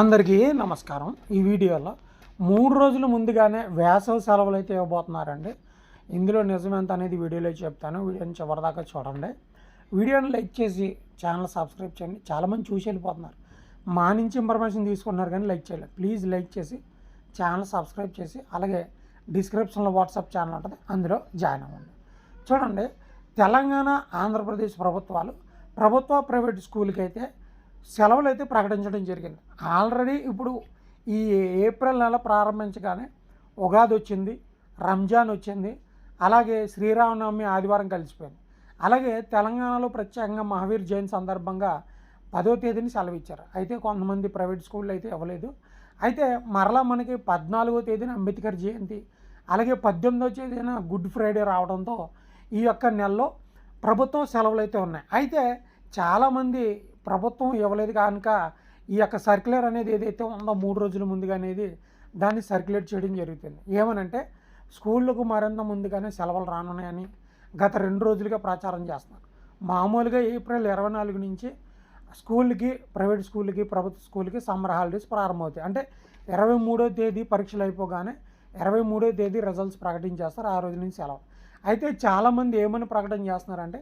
అందరికీ నమస్కారం. ఈ వీడియోలో మూడు రోజుల ముందుగానే వేసవి సెలవులు అయితే ఇవ్వబోతున్నారండి. ఇందులో నిజమెంత అనేది వీడియోలో చెప్తాను. వీడియోని చివరిదాకా చూడండి. వీడియోని లైక్ చేసి ఛానల్ సబ్స్క్రైబ్ చేయండి. చాలామంది చూసి వెళ్ళిపోతున్నారు. మా నుంచి ఇన్ఫర్మేషన్ తీసుకున్నారు కానీ లైక్ చేయలేదు. ప్లీజ్ లైక్ చేసి ఛానల్ సబ్స్క్రైబ్ చేసి అలాగే డిస్క్రిప్షన్లో వాట్సాప్ ఛానల్ ఉంటుంది. అందులో జాయిన్ అవ్వండి. చూడండి తెలంగాణ ఆంధ్రప్రదేశ్ ప్రభుత్వాలు ప్రభుత్వ ప్రైవేట్ స్కూల్కి అయితే సెలవులు అయితే ప్రకటించడం జరిగింది. ఆల్రెడీ ఇప్పుడు ఈ ఏప్రిల్ నెల ప్రారంభించగానే ఉగాది వచ్చింది రంజాన్ వచ్చింది అలాగే శ్రీరామనవమి ఆదివారం కలిసిపోయింది. అలాగే తెలంగాణలో ప్రత్యేకంగా మహావీర్ జయంతి సందర్భంగా పదో తేదీని సెలవు ఇచ్చారు అయితే కొంతమంది ప్రైవేట్ స్కూళ్ళు అయితే ఇవ్వలేదు. అయితే మరలా మనకి పద్నాలుగో తేదీన అంబేద్కర్ జయంతి అలాగే పద్దెనిమిదో తేదీన గుడ్ ఫ్రైడే రావడంతో ఈ యొక్క నెలలో ప్రభుత్వం సెలవులు అయితే ఉన్నాయి. అయితే చాలామంది ప్రభుత్వం ఇవ్వలేదు కనుక ఈ యొక్క సర్క్యులర్ అనేది ఏదైతే ఉందో మూడు రోజుల ముందుగా అనేది దాన్ని సర్క్యులేట్ చేయడం జరుగుతుంది. ఏమనంటే స్కూళ్ళకు మరింత ముందుగానే సెలవులు రానున్నాయని గత రెండు రోజులుగా ప్రచారం చేస్తున్నారు. మామూలుగా ఏప్రిల్ ఇరవై నాలుగు నుంచి స్కూల్కి ప్రైవేట్ స్కూల్కి ప్రభుత్వ స్కూల్కి సమ్మర్ హాలిడేస్ ప్రారంభమవుతాయి. అంటే ఇరవై మూడో తేదీ పరీక్షలు అయిపోగానే ఇరవై మూడో తేదీ రిజల్ట్స్ ప్రకటించేస్తారు ఆ రోజు నుంచి సెలవు. అయితే చాలామంది ఏమని ప్రకటన చేస్తున్నారంటే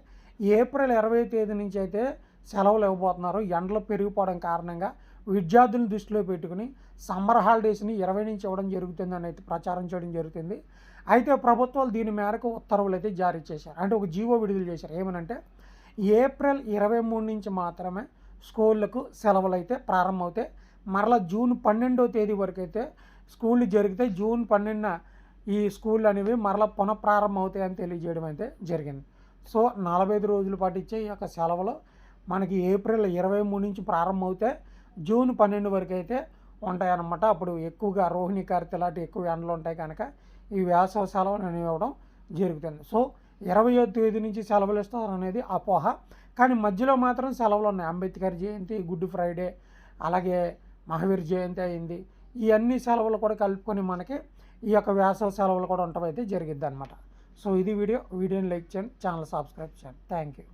ఏప్రిల్ ఇరవై తేదీ నుంచి అయితే సెలవులు ఇవ్వబోతున్నారు ఎండలు పెరిగిపోవడం కారణంగా విద్యార్థులను దృష్టిలో పెట్టుకుని సమ్మర్ హాలిడేస్ని ఇరవై నుంచి ఇవ్వడం జరుగుతుందని అయితే ప్రచారం చేయడం జరుగుతుంది. అయితే ప్రభుత్వాలు దీని మేరకు ఉత్తర్వులు అయితే జారీ చేశారు. అంటే ఒక జీవో విడుదల చేశారు. ఏమనంటే ఏప్రిల్ ఇరవై మూడు నుంచి మాత్రమే స్కూళ్ళకు సెలవులు అయితే ప్రారంభమవుతాయి. మరలా జూన్ పన్నెండో తేదీ వరకు అయితే స్కూళ్ళు జరిగితే జూన్ పన్నెండున ఈ స్కూళ్ళు అనేవి మరలా పునఃప్రారంభం అవుతాయని తెలియజేయడం అయితే జరిగింది. సో నలభై ఐదు రోజుల పాటు ఇచ్చే ఈ యొక్క సెలవులు మనకి ఏప్రిల్ ఇరవై మూడు నుంచి ప్రారంభమవుతే జూన్ పన్నెండు వరకు అయితే ఉంటాయన్నమాట. అప్పుడు ఎక్కువగా రోహిణి కార్తె లాంటి ఎక్కువ ఎండలు ఉంటాయి కనుక ఈ వేసవ సెలవులు అనేవి ఇవ్వడం జరుగుతుంది. సో ఇరవయో తేదీ నుంచి సెలవులు ఇస్తారు అనేది అపోహ. కానీ మధ్యలో మాత్రం సెలవులు ఉన్నాయి. అంబేద్కర్ జయంతి గుడ్ ఫ్రైడే అలాగే మహావీర్ జయంతి అయింది. ఈ అన్ని సెలవులు కూడా కలుపుకొని మనకి ఈ యొక్క వేసవ సెలవులు కూడా ఉండటం అయితే జరిగిద్ది అనమాట సో ఇది వీడియో. వీడియోని లైక్ చేయండి. ఛానల్ సబ్స్క్రైబ్ చేయండి. Thank you.